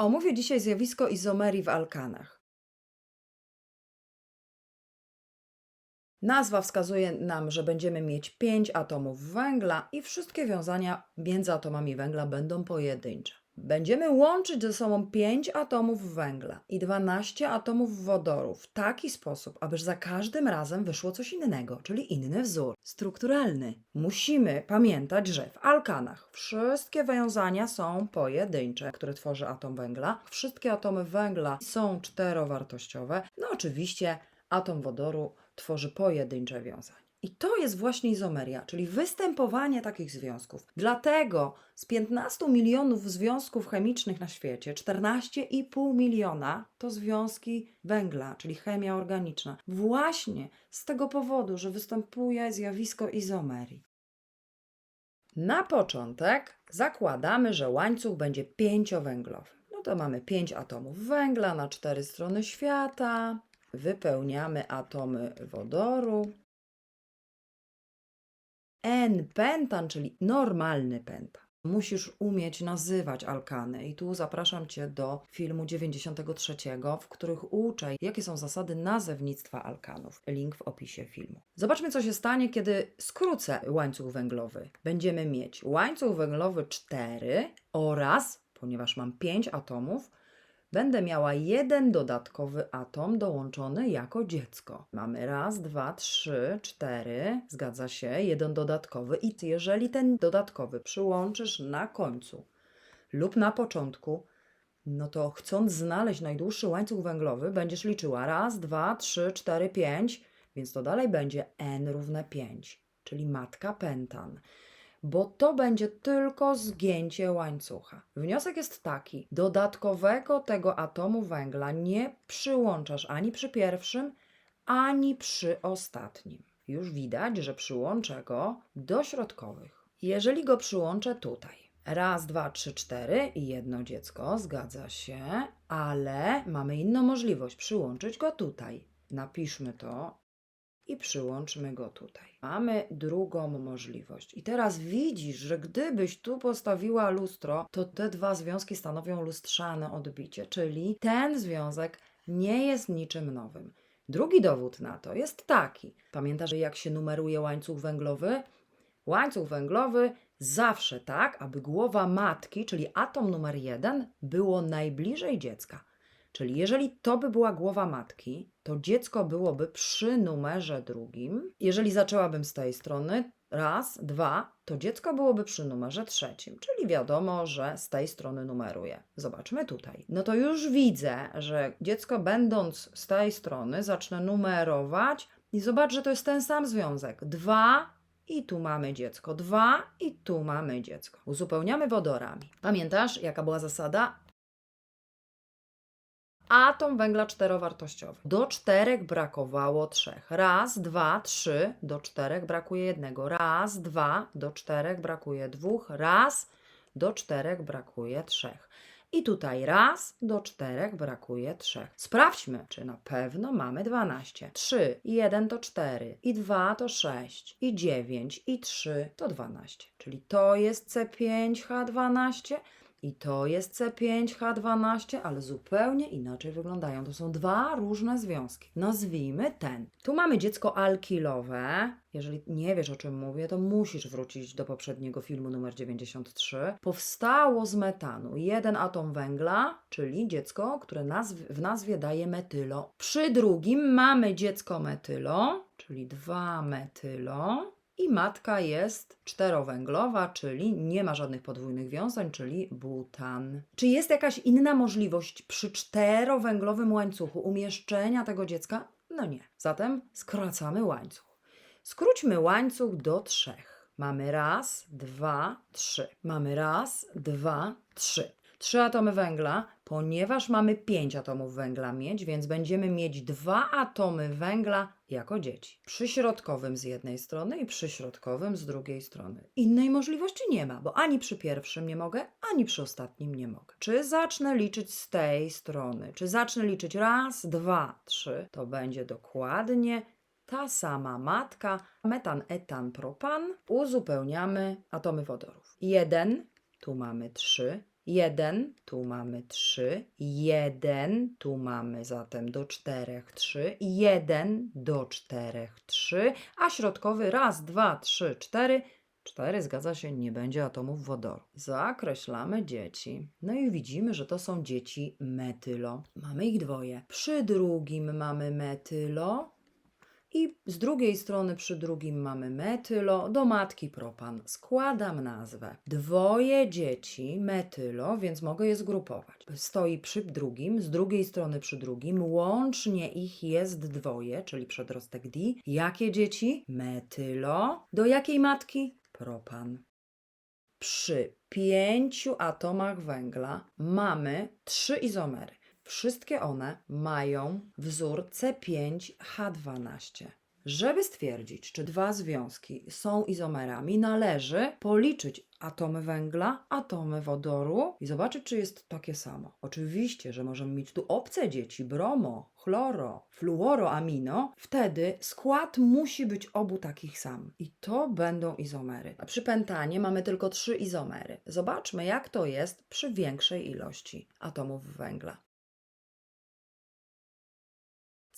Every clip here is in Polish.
Omówię dzisiaj zjawisko izomerii w alkanach. Nazwa wskazuje nam, że będziemy mieć 5 atomów węgla i wszystkie wiązania między atomami węgla będą pojedyncze. Będziemy łączyć ze sobą 5 atomów węgla i 12 atomów wodoru w taki sposób, aby za każdym razem wyszło coś innego, czyli inny wzór strukturalny. Musimy pamiętać, że w alkanach wszystkie wiązania są pojedyncze, które tworzy atom węgla. Wszystkie atomy węgla są czterowartościowe. No oczywiście atom wodoru tworzy pojedyncze wiązania. I to jest właśnie izomeria, czyli występowanie takich związków. Dlatego z 15 milionów związków chemicznych na świecie 14,5 miliona to związki węgla, czyli chemia organiczna. Właśnie z tego powodu, że występuje zjawisko izomerii. Na początek zakładamy, że łańcuch będzie pięciowęglowy. No to mamy 5 atomów węgla na cztery strony świata. Wypełniamy atomy wodoru. N-pentan, czyli normalny pentan. Musisz umieć nazywać alkany. I tu zapraszam Cię do filmu 93, w których uczę, jakie są zasady nazewnictwa alkanów. Link w opisie filmu. Zobaczmy, co się stanie, kiedy skrócę łańcuch węglowy. Będziemy mieć łańcuch węglowy 4 oraz, ponieważ mam 5 atomów, będę miała jeden dodatkowy atom dołączony jako dziecko. Mamy raz, dwa, trzy, cztery, zgadza się, jeden dodatkowy. I jeżeli ten dodatkowy przyłączysz na końcu lub na początku, no to chcąc znaleźć najdłuższy łańcuch węglowy, będziesz liczyła raz, dwa, trzy, cztery, pięć, więc to dalej będzie n równe 5, czyli matka pentan bo to będzie tylko zgięcie łańcucha. Wniosek jest taki: dodatkowego tego atomu węgla nie przyłączasz ani przy pierwszym, ani przy ostatnim. Już widać, że przyłączę go do środkowych. Jeżeli go przyłączę tutaj, raz, dwa, trzy, cztery i jedno dziecko, zgadza się, ale mamy inną możliwość przyłączyć go tutaj. Napiszmy to i przyłączmy go tutaj. Mamy drugą możliwość. I teraz widzisz, że gdybyś tu postawiła lustro, to te dwa związki stanowią lustrzane odbicie, czyli ten związek nie jest niczym nowym. Drugi dowód na to jest taki. Pamiętasz, jak się numeruje łańcuch węglowy? Łańcuch węglowy zawsze tak, aby głowa matki, czyli atom numer jeden, było najbliżej dziecka. Czyli jeżeli to by była głowa matki, to dziecko byłoby przy numerze drugim. Jeżeli zaczęłabym z tej strony, raz, dwa, to dziecko byłoby przy numerze trzecim, czyli wiadomo, że z tej strony numeruje. Zobaczmy tutaj. No to już widzę, że dziecko będąc z tej strony zacznę numerować i zobacz, że to jest ten sam związek. Dwa i tu mamy dziecko. Dwa i tu mamy dziecko. Uzupełniamy wodorami. Pamiętasz, jaka była zasada? Atom węgla czterowartościowy. Do czterech brakowało trzech. Raz, dwa, trzy, do czterech brakuje jednego. Raz, dwa, do czterech brakuje dwóch. Raz, do czterech brakuje trzech. I tutaj raz do czterech brakuje trzech. Sprawdźmy, czy na pewno mamy 12. 3 i 1 to 4, i 2 to 6, i 9, i 3 to 12. Czyli to jest C5H12, i to jest C5H12, ale zupełnie inaczej wyglądają. To są dwa różne związki. Nazwijmy ten. Tu mamy dziecko alkilowe. Jeżeli nie wiesz o czym mówię, to musisz wrócić do poprzedniego filmu numer 93. Powstało z metanu jeden atom węgla, czyli dziecko, które nazw w nazwie daje metylo. Przy drugim mamy dziecko metylo, czyli 2 metylo i matka jest czterowęglowa, czyli nie ma żadnych podwójnych wiązań, czyli butan. Czy jest jakaś inna możliwość przy czterowęglowym łańcuchu umieszczenia tego dziecka? No nie. Zatem skracamy łańcuch. Skróćmy łańcuch do trzech. Mamy raz, dwa, trzy. Mamy raz, dwa, trzy. Trzy atomy węgla, ponieważ mamy pięć atomów węgla mieć, więc będziemy mieć dwa atomy węgla jako dzieci. Przyśrodkowym z jednej strony i przyśrodkowym z drugiej strony. Innej możliwości nie ma, bo ani przy pierwszym nie mogę, ani przy ostatnim nie mogę. Czy zacznę liczyć z tej strony, czy zacznę liczyć raz, dwa, trzy, to będzie dokładnie ta sama matka, metan, etan, propan, uzupełniamy atomy wodorów. Jeden, tu mamy trzy, 1, tu mamy 3, 1, tu mamy zatem do 4, 3, 1 do 4, 3, a środkowy raz, dwa, trzy, cztery, 4 zgadza się, nie będzie atomów wodoru. Zakreślamy dzieci. No i widzimy, że to są dzieci metylo. Mamy ich dwoje. Przy drugim mamy metylo, i z drugiej strony przy drugim mamy metylo, do matki propan. Składam nazwę. Dwoje dzieci metylo, więc mogę je zgrupować. Stoi przy drugim, z drugiej strony przy drugim, łącznie ich jest dwoje, czyli przedrostek di. Jakie dzieci? Metylo. Do jakiej matki? Propan. Przy pięciu atomach węgla mamy trzy izomery. Wszystkie one mają wzór C5H12. Żeby stwierdzić, czy dwa związki są izomerami, należy policzyć atomy węgla, atomy wodoru i zobaczyć, czy jest takie samo. Oczywiście, że możemy mieć tu obce dzieci, bromo, chloro, fluoro, amino. Wtedy skład musi być obu takich sam. I to będą izomery. A przy pentanie mamy tylko trzy izomery. Zobaczmy, jak to jest przy większej ilości atomów węgla.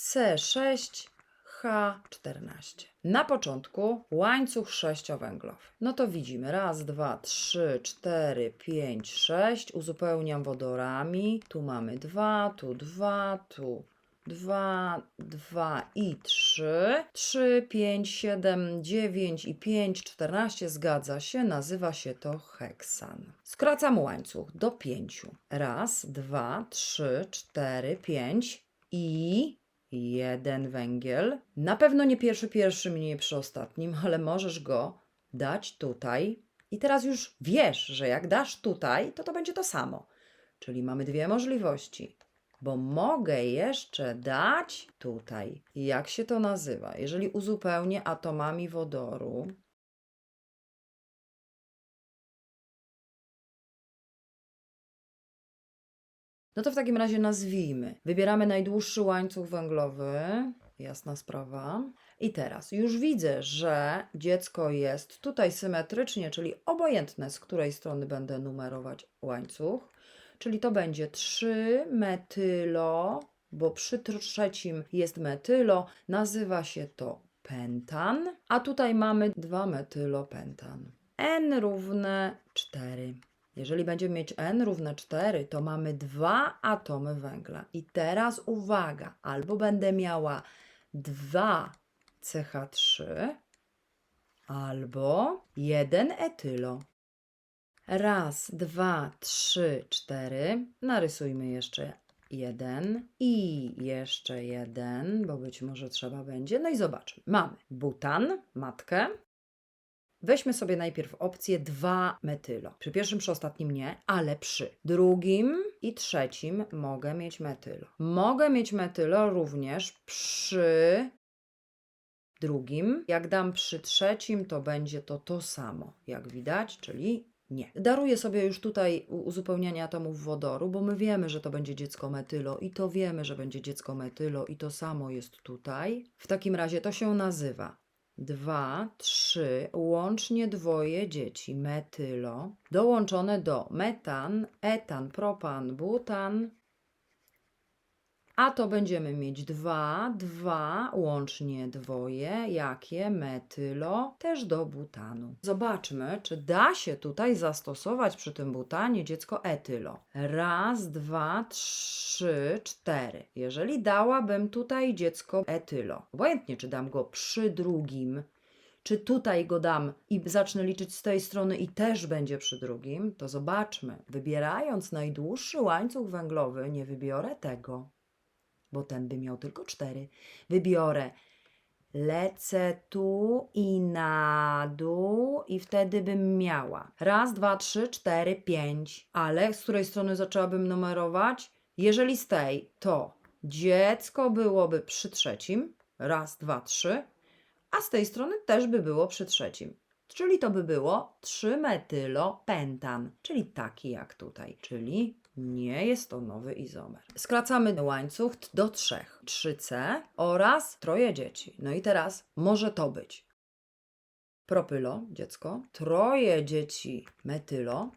C6H14. Na początku łańcuch sześciowęglowy. No to widzimy raz, dwa, trzy, cztery, pięć, sześć. Uzupełniam wodorami. Tu mamy dwa, tu dwa, tu dwa, dwa i trzy. Trzy, pięć, siedem, dziewięć i pięć, czternaście. Zgadza się, nazywa się to heksan. Skracam łańcuch do pięciu. Raz, dwa, trzy, cztery, pięć i jeden węgiel. Na pewno nie pierwszy, pierwszym, nie przy ostatnim, ale możesz go dać tutaj. I teraz już wiesz, że jak dasz tutaj, to to będzie to samo. Czyli mamy dwie możliwości. Bo mogę jeszcze dać tutaj. Jak się to nazywa? Jeżeli uzupełnię atomami wodoru, No to w takim razie nazwijmy. Wybieramy najdłuższy łańcuch węglowy. Jasna sprawa. I teraz już widzę, że dziecko jest tutaj symetrycznie, czyli obojętne, z której strony będę numerować łańcuch. Czyli to będzie 3 metylo, bo przy trzecim jest metylo, nazywa się to pentan, a tutaj mamy 2 metylopentan. N równe 4. Jeżeli będziemy mieć n równe 4, to mamy dwa atomy węgla. I teraz uwaga, albo będę miała 2 CH3, albo 1 etylo. Raz, dwa, trzy, cztery. Narysujmy jeszcze jeden i jeszcze jeden, bo być może trzeba będzie. No i zobaczmy. Mamy butan, matkę, Weźmy sobie najpierw opcję 2 metylo. Przy pierwszym, przy ostatnim nie, ale przy drugim i trzecim mogę mieć metylo. Mogę mieć metylo również przy drugim. Jak dam przy trzecim, to będzie to to samo, jak widać, czyli nie. Daruję sobie już tutaj uzupełnianie atomów wodoru, bo my wiemy, że to będzie dziecko metylo i to wiemy, że będzie dziecko metylo i to samo jest tutaj. W takim razie to się nazywa dwa, trzy, łącznie dwoje dzieci metylo, dołączone do metan, etan, propan, butan, a to będziemy mieć dwa, dwa, łącznie dwoje, jakie metylo, też do butanu. Zobaczmy, czy da się tutaj zastosować przy tym butanie dziecko etylo. Raz, dwa, trzy, cztery. Jeżeli dałabym tutaj dziecko etylo, obojętnie czy dam go przy drugim, czy tutaj go dam i zacznę liczyć z tej strony i też będzie przy drugim, to zobaczmy. Wybierając najdłuższy łańcuch węglowy, nie wybiorę tego bo ten by miał tylko cztery. Wybiorę, lecę tu i na dół i wtedy bym miała raz, dwa, trzy, cztery, pięć. Ale z której strony zaczęłabym numerować? Jeżeli z tej, to dziecko byłoby przy trzecim, raz, dwa, trzy, a z tej strony też by było przy trzecim. Czyli to by było 3-metylopentan, czyli taki jak tutaj, czyli nie jest to nowy izomer. Skracamy łańcuch do trzech. 3C oraz troje dzieci. No i teraz może to być propylo, dziecko, troje dzieci metylo,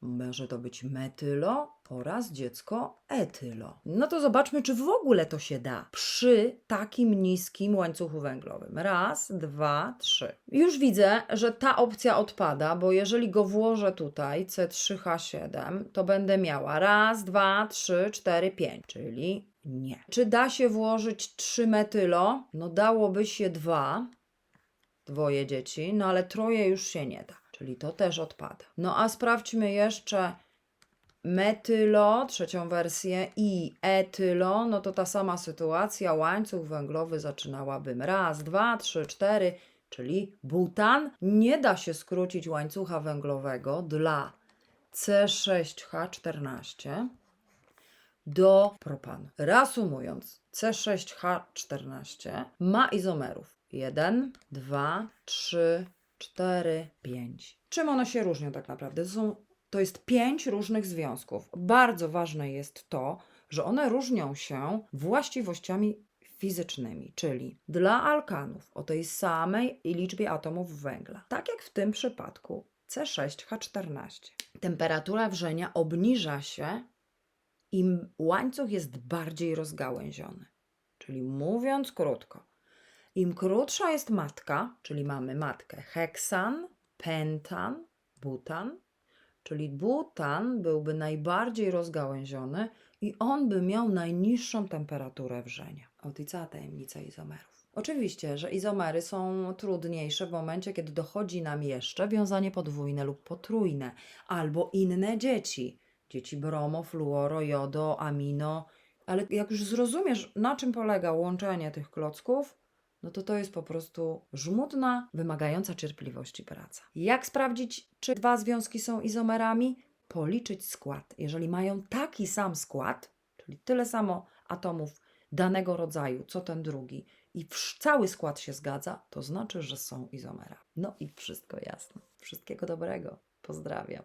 Może to być metylo oraz dziecko etylo. No to zobaczmy, czy w ogóle to się da przy takim niskim łańcuchu węglowym. Raz, dwa, trzy. Już widzę, że ta opcja odpada, bo jeżeli go włożę tutaj, C3H7, to będę miała raz, dwa, trzy, cztery, pięć, czyli nie. Czy da się włożyć 3 metylo? No dałoby się dwa, dwoje dzieci, no ale troje już się nie da, czyli to też odpada. No a sprawdźmy jeszcze metylo, trzecią wersję i etylo, no to ta sama sytuacja, łańcuch węglowy zaczynałabym raz, dwa, trzy, cztery, czyli butan. Nie da się skrócić łańcucha węglowego dla C6H14 do propanu. Reasumując, C6H14 ma izomerów 1, 2, 3, 4, 5. Czym one się różnią tak naprawdę? To, są, to jest pięć różnych związków. Bardzo ważne jest to, że one różnią się właściwościami fizycznymi, czyli dla alkanów o tej samej liczbie atomów węgla, tak jak w tym przypadku C6H14. Temperatura wrzenia obniża się im łańcuch jest bardziej rozgałęziony. Czyli mówiąc krótko, im krótsza jest matka, czyli mamy matkę heksan, pentan, butan, czyli butan byłby najbardziej rozgałęziony i on by miał najniższą temperaturę wrzenia. Oto i cała tajemnica izomerów. Oczywiście, że izomery są trudniejsze w momencie, kiedy dochodzi nam jeszcze wiązanie podwójne lub potrójne, albo inne dzieci. Dzieci bromo, fluoro, jodo, amino. Ale jak już zrozumiesz, na czym polega łączenie tych klocków, no to to jest po prostu żmudna, wymagająca cierpliwości praca. Jak sprawdzić, czy dwa związki są izomerami? Policzyć skład. Jeżeli mają taki sam skład, czyli tyle samo atomów danego rodzaju, co ten drugi, i cały skład się zgadza, to znaczy, że są izomerami. No i wszystko jasne. Wszystkiego dobrego. Pozdrawiam.